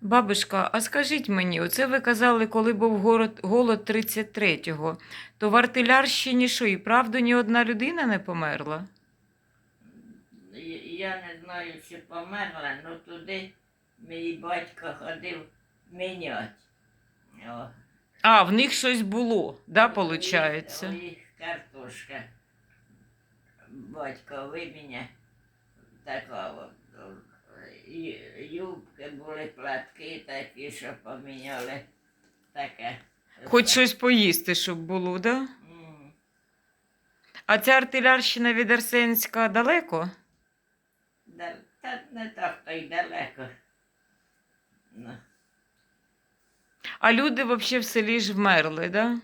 Бабушка, а скажіть мені, оце ви казали, коли був город, голод 33-го, то в артилярщині що, і правда ні одна людина не померла? Я- не знаю, чи померла, але туди мій батько ходив міняти. А, в них щось було, да, виходить? У їх картошка. Батько виміня така от. Юбки були платки такі, що поміняли. Таке. Хоч щось поїсти, щоб було, да? М, А ця артилярщина від Арсенська далеко? да- Та не так то й далеко. Ну, А люди взагалі в селі ж вмерли, да?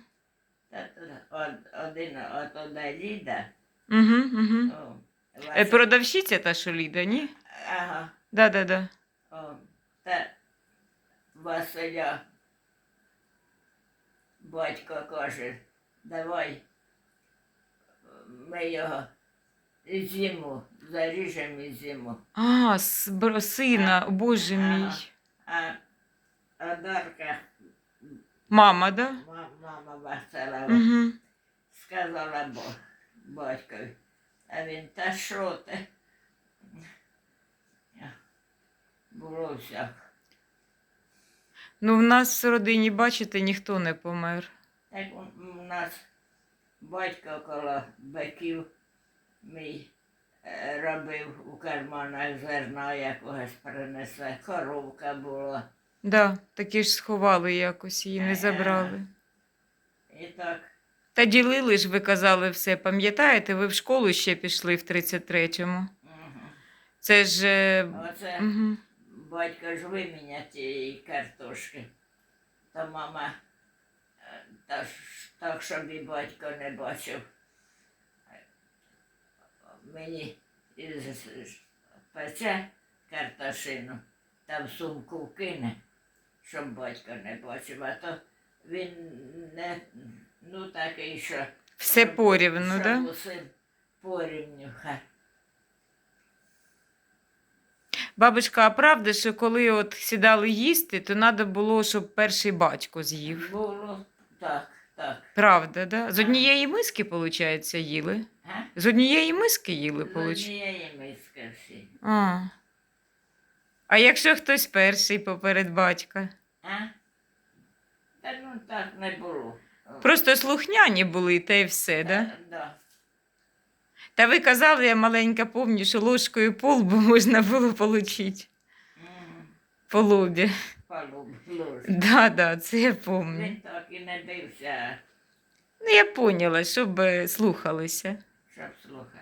та тут од- один от одна Ліда. Угу, угу. О, Е, Вася- продавщиця та, що Ліда, ні? Ага. Да, да, да. О, та Василя батько каже, давай ми його зиму заріжемо і зиму. А, с- бро- сина, боже мій. А, а Дарка, Мама, да? ма- мама Васила, Угу. сказала бо, батькові, а він, та що ти? Було. Ну, в нас в родині, бачите, ніхто не помер. Так у- нас батько коло биків мій е, робив у карманах зерна якогось принесе. Коровка була. Да, такі ж сховали якось, її не забрали. І так, Та ділили ж, ви казали все. Пам'ятаєте, ви в школу ще пішли в 33-му. угу. Це ж. е, оце Угу. Батько ж виміня тієї картошки. То мама е, та, так, щоб і батько не бачив. Мені із пече картошину та в сумку кине, щоб батько не бачив, а то він не ну такий, що Все порівну, да? порівню. Хай. Бабушка, а правда, що коли от сідали їсти, то треба було, щоб перший батько з'їв. Було так, так. Правда, да? З однієї миски, виходить, їли. Га? З однієї миски їли, З виходить. однієї миски всі. А. а якщо хтось перший поперед батька? А? Та ну так не було. Просто слухняні були, та й все, да? Та- да. Та ви казали, я маленька помню, що ложкою полбу можна було отримати по лобі. Ложь. Да, да, це я пам'ятаю. Він так і не дився. Ну, я поняла, щоб е, слухалися. щоб слухати.